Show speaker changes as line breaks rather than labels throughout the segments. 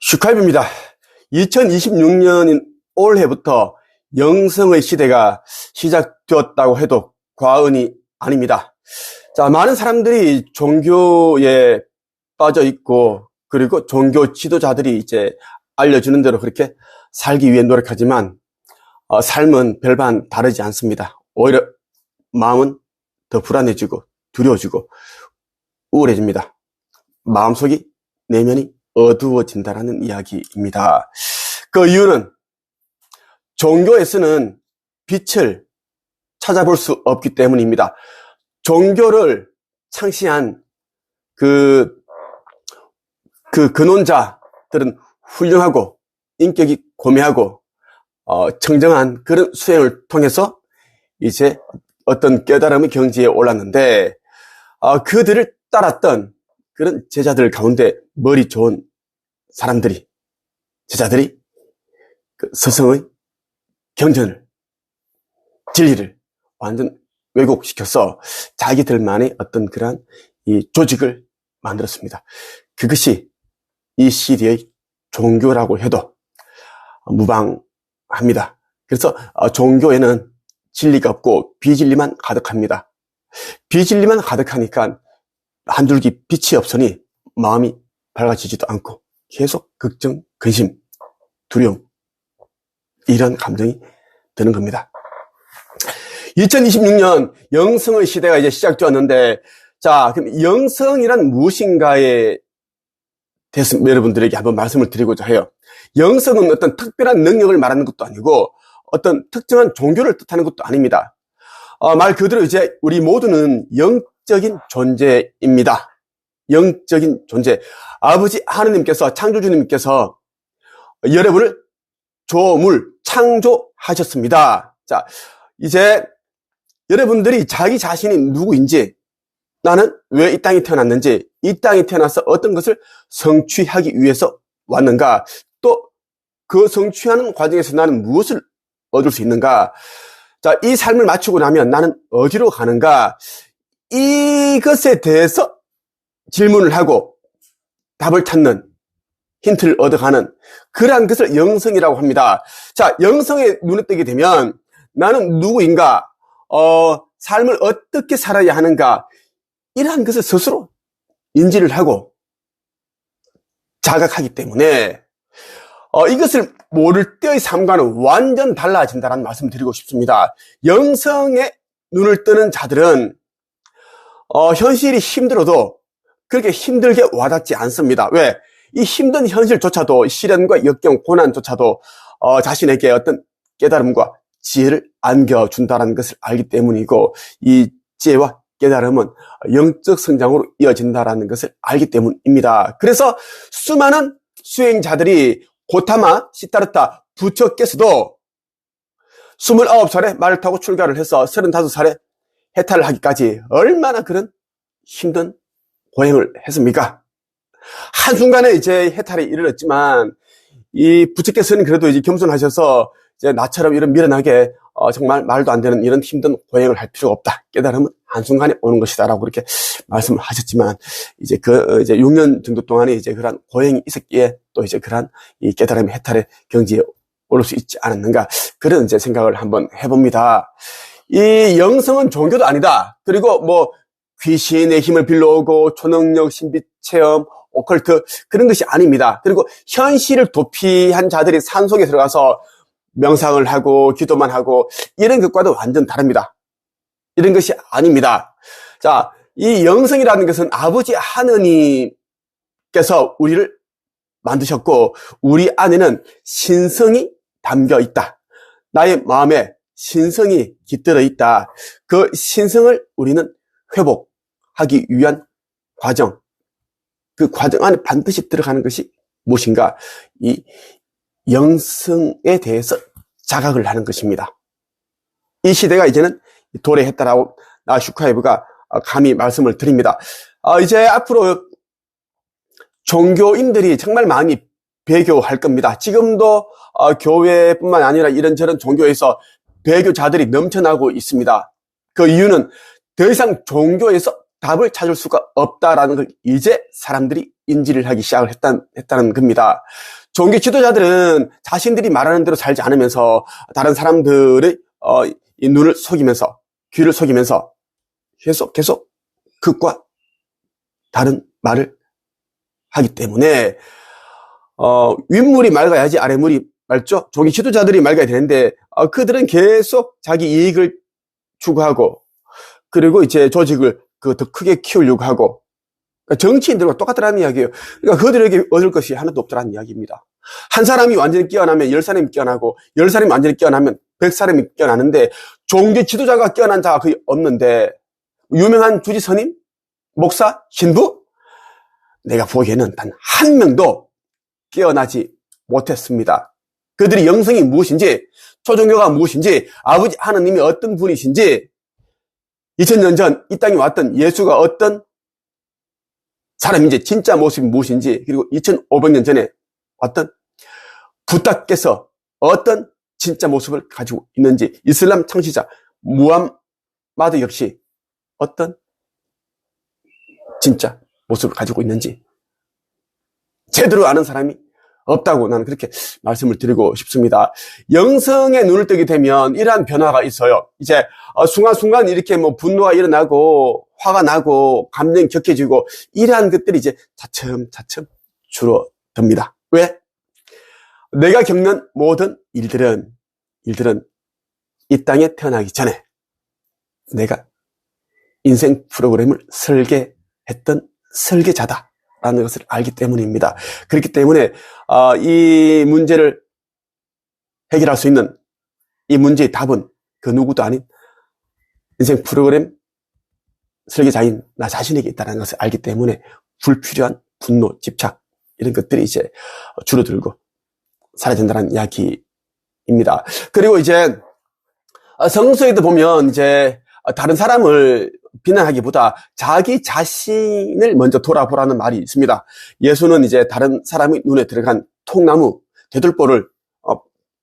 슈카입입니다. 2026년인 올해부터 영성의 시대가 시작되었다고 해도 과언이 아닙니다. 자, 많은 사람들이 종교에 빠져 있고, 그리고 종교 지도자들이 이제 알려주는 대로 그렇게 살기 위해 노력하지만, 어, 삶은 별반 다르지 않습니다. 오히려 마음은 더 불안해지고, 두려워지고, 우울해집니다. 마음속이, 내면이 어두워진다라는 이야기입니다. 그 이유는 종교에서는 빛을 찾아볼 수 없기 때문입니다. 종교를 창시한 그, 그 근원자들은 훌륭하고 인격이 고매하고 어, 청정한 그런 수행을 통해서 이제 어떤 깨달음의 경지에 올랐는데 어, 그들을 따랐던 그런 제자들 가운데 머리 좋은 사람들이, 제자들이 그 스승의 경전을, 진리를 완전 왜곡시켜서 자기들만의 어떤 그런 이 조직을 만들었습니다. 그것이 이 시대의 종교라고 해도 무방합니다. 그래서 어, 종교에는 진리가 없고 비진리만 가득합니다. 비진리만 가득하니까 한 줄기 빛이 없으니 마음이 밝아지지도 않고 계속 걱정, 근심, 두려움 이런 감정이 드는 겁니다. 2026년 영성의 시대가 이제 시작되었는데 자 그럼 영성이란 무엇인가에 대해서 여러분들에게 한번 말씀을 드리고자 해요. 영성은 어떤 특별한 능력을 말하는 것도 아니고 어떤 특정한 종교를 뜻하는 것도 아닙니다. 어, 말 그대로 이제 우리 모두는 영적인 존재입니다. 영적인 존재. 아버지 하느님께서, 창조주님께서 여러분을 조물, 창조하셨습니다. 자, 이제 여러분들이 자기 자신이 누구인지, 나는 왜 이 땅에 태어났는지, 이 땅에 태어나서 어떤 것을 성취하기 위해서 왔는가, 또 그 성취하는 과정에서 나는 무엇을 얻을 수 있는가, 자, 이 삶을 마치고 나면 나는 어디로 가는가, 이것에 대해서 질문을 하고 답을 찾는 힌트를 얻어가는 그러한 것을 영성이라고 합니다. 자, 영성에 눈에 띄게 되면 나는 누구인가, 어, 삶을 어떻게 살아야 하는가, 이러한 것을 스스로 인지를 하고 자각하기 때문에 어, 이것을 모를 때의 삶과는 완전 달라진다는 말씀을 드리고 싶습니다. 영성에 눈을 뜨는 자들은 어, 현실이 힘들어도 그렇게 힘들게 와닿지 않습니다. 왜? 이 힘든 현실조차도 시련과 역경, 고난조차도 어, 자신에게 어떤 깨달음과 지혜를 안겨준다는 것을 알기 때문이고 이 지혜와 깨달음은 영적 성장으로 이어진다는 것을 알기 때문입니다. 그래서 수많은 수행자들이 고타마, 시타르타, 부처께서도 29살에 말을 타고 출가를 해서 35살에 해탈을 하기까지 얼마나 그런 힘든 고행을 했습니까? 한순간에 이제 해탈에 이르렀지만, 이 부처께서는 그래도 이제 겸손하셔서 이제 나처럼 이런 미련하게 어, 정말 말도 안 되는 이런 힘든 고행을 할 필요가 없다. 깨달음은 한순간에 오는 것이다라고 그렇게 말씀을 하셨지만, 이제 그, 이제 6년 정도 동안에 이제 그런 고행이 있었기에 또 이제 그런 이 깨달음의 해탈의 경지에 오를 수 있지 않았는가. 그런 이제 생각을 한번 해봅니다. 이 영성은 종교도 아니다. 그리고 뭐 귀신의 힘을 빌려오고 초능력, 신비 체험, 오컬트 그런 것이 아닙니다. 그리고 현실을 도피한 자들이 산속에 들어가서 명상을 하고 기도만 하고 이런 것과도 완전 다릅니다. 이런 것이 아닙니다. 자, 이 영성이라는 것은 아버지 하느님께서 우리를 만드셨고 우리 안에는 신성이 담겨 있다. 나의 마음에 신성이 깃들어 있다. 그 신성을 우리는 회복 하기 위한 과정, 그 과정 안에 반드시 들어가는 것이 무엇인가? 이 영성에 대해서 자각을 하는 것입니다. 이 시대가 이제는 도래했다라고 나 슈카이브가 감히 말씀을 드립니다. 어, 이제 앞으로 종교인들이 정말 많이 배교할 겁니다. 지금도 어, 교회뿐만 아니라 이런저런 종교에서 배교자들이 넘쳐나고 있습니다. 그 이유는 더 이상 종교에서 답을 찾을 수가 없다라는 걸 이제 사람들이 인지를 하기 시작을 했다, 했다는 겁니다. 종교 지도자들은 자신들이 말하는 대로 살지 않으면서 다른 사람들의 어, 이 눈을 속이면서 귀를 속이면서 계속 계속 극과 다른 말을 하기 때문에 어, 윗물이 맑아야지 아래물이 맑죠. 종교 지도자들이 맑아야 되는데 어, 그들은 계속 자기 이익을 추구하고 그리고 이제 조직을 그 더 크게 키우려고 하고 그러니까 정치인들과 똑같다는 이야기예요. 그러니까 그들에게 얻을 것이 하나도 없다는 이야기입니다. 한 사람이 완전히 깨어나면 열 사람이 깨어나고 열 사람이 완전히 깨어나면 백 사람이 깨어나는데 종교 지도자가 깨어난 자가 거의 없는데 유명한 주지 선임, 목사, 신부 내가 보기에는 단 한 명도 깨어나지 못했습니다. 그들이 영성이 무엇인지, 초종교가 무엇인지, 아버지 하나님이 어떤 분이신지, 2000년 전 이 땅에 왔던 예수가 어떤 사람인지, 진짜 모습이 무엇인지, 그리고 2500년 전에 왔던 부탁께서 어떤 진짜 모습을 가지고 있는지, 이슬람 창시자 무함마드 역시 어떤 진짜 모습을 가지고 있는지, 제대로 아는 사람이 없다고 나는 그렇게 말씀을 드리고 싶습니다. 영성의 눈을 뜨게 되면 이러한 변화가 있어요. 이제 어, 순간순간 이렇게 뭐 분노가 일어나고 화가 나고 감정이 격해지고 이러한 것들이 이제 차츰차츰 줄어듭니다. 왜? 내가 겪는 모든 일들은 일들은 이 땅에 태어나기 전에 내가 인생 프로그램을 설계했던 설계자다. 라는 것을 알기 때문입니다. 그렇기 때문에 어, 이 문제를 해결할 수 있는 이 문제의 답은 그 누구도 아닌 인생 프로그램 설계자인 나 자신에게 있다는 것을 알기 때문에 불필요한 분노, 집착 이런 것들이 이제 줄어들고 사라진다는 이야기입니다. 그리고 이제 성서에도 보면 이제 다른 사람을 비난하기보다 자기 자신을 먼저 돌아보라는 말이 있습니다. 예수는 이제 다른 사람의 눈에 들어간 통나무, 대들보를, 어,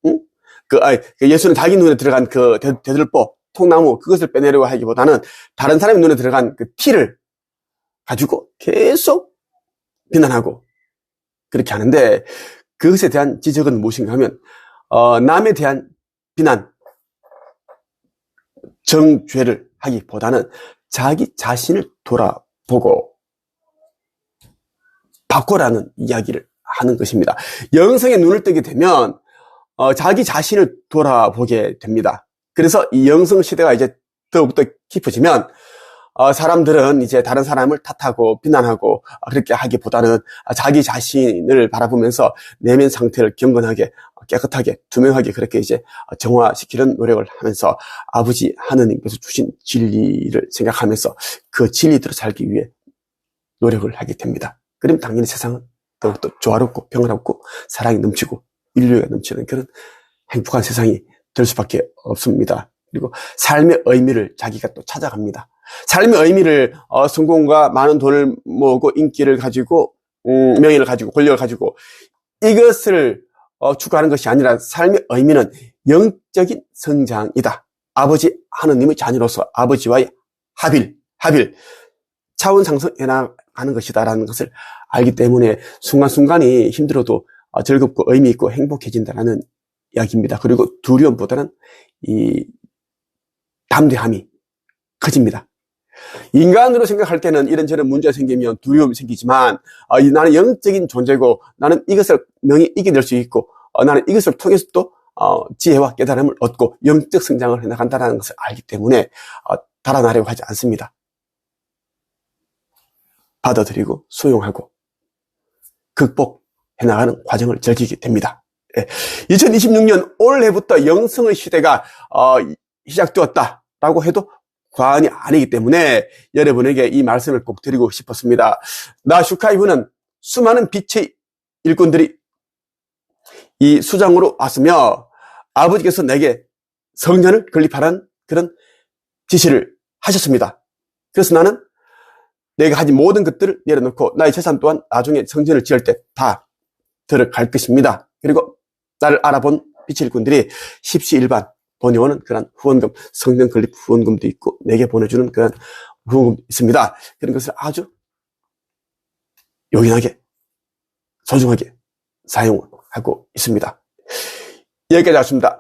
응? 그, 아니, 그 예수는 자기 눈에 들어간 그 대, 대들보, 통나무, 그것을 빼내려고 하기보다는 다른 사람의 눈에 들어간 그 티를 가지고 계속 비난하고 그렇게 하는데 그것에 대한 지적은 무엇인가 하면, 어, 남에 대한 비난, 정죄를 하기보다는 자기 자신을 돌아보고 바꿔라는 이야기를 하는 것입니다. 영성의 눈을 뜨게 되면 어, 자기 자신을 돌아보게 됩니다. 그래서 이 영성 시대가 이제 더욱더 깊어지면 어, 사람들은 이제 다른 사람을 탓하고 비난하고 그렇게 하기보다는 자기 자신을 바라보면서 내면 상태를 경건하게 깨끗하게 투명하게 그렇게 이제 정화시키는 노력을 하면서 아버지 하느님께서 주신 진리를 생각하면서 그 진리대로 살기 위해 노력을 하게 됩니다. 그럼 당연히 세상은 더욱더 조화롭고 평화롭고 사랑이 넘치고 인류가 넘치는 그런 행복한 세상이 될 수밖에 없습니다. 그리고 삶의 의미를 자기가 또 찾아갑니다. 삶의 의미를 어, 성공과 많은 돈을 모으고 인기를 가지고 음, 명예를 가지고 권력을 가지고 이것을 어, 추구하는 것이 아니라 삶의 의미는 영적인 성장이다. 아버지 하느님의 자녀로서 아버지와의 합일, 합일, 차원 상승해 나가는 것이다라는 것을 알기 때문에 순간순간이 힘들어도 어, 즐겁고 의미 있고 행복해진다는 이야기입니다. 그리고 두려움보다는 이 담대함이 커집니다. 인간으로 생각할 때는 이런저런 문제가 생기면 두려움이 생기지만 어, 나는 영적인 존재고 나는 이것을 명히 이겨낼 수 있고 어, 나는 이것을 통해서 또 어, 지혜와 깨달음을 얻고 영적 성장을 해나간다는 것을 알기 때문에 어, 달아나려고 하지 않습니다. 받아들이고 수용하고 극복해 나가는 과정을 즐기게 됩니다. 예. 2026년 올해부터 영성의 시대가 어, 시작되었다라고 해도 과언이 아니기 때문에 여러분에게 이 말씀을 꼭 드리고 싶었습니다. 나 슈카이브는 수많은 빛의 일꾼들이 이 수장으로 왔으며 아버지께서 내게 성전을 건립하라는 그런 지시를 하셨습니다. 그래서 나는 내가 하지 모든 것들을 내려놓고 나의 재산 또한 나중에 성전을 지을 때 다 들어갈 것입니다. 그리고 나를 알아본 빛의 일꾼들이 십시일반 보내오는 그런 후원금, 성전 건립 후원금도 있고 내게 보내주는 그런 후원금도 있습니다. 그런 것을 아주 요긴하게, 소중하게 사용 하고 있습니다. 여기까지 하겠습니다.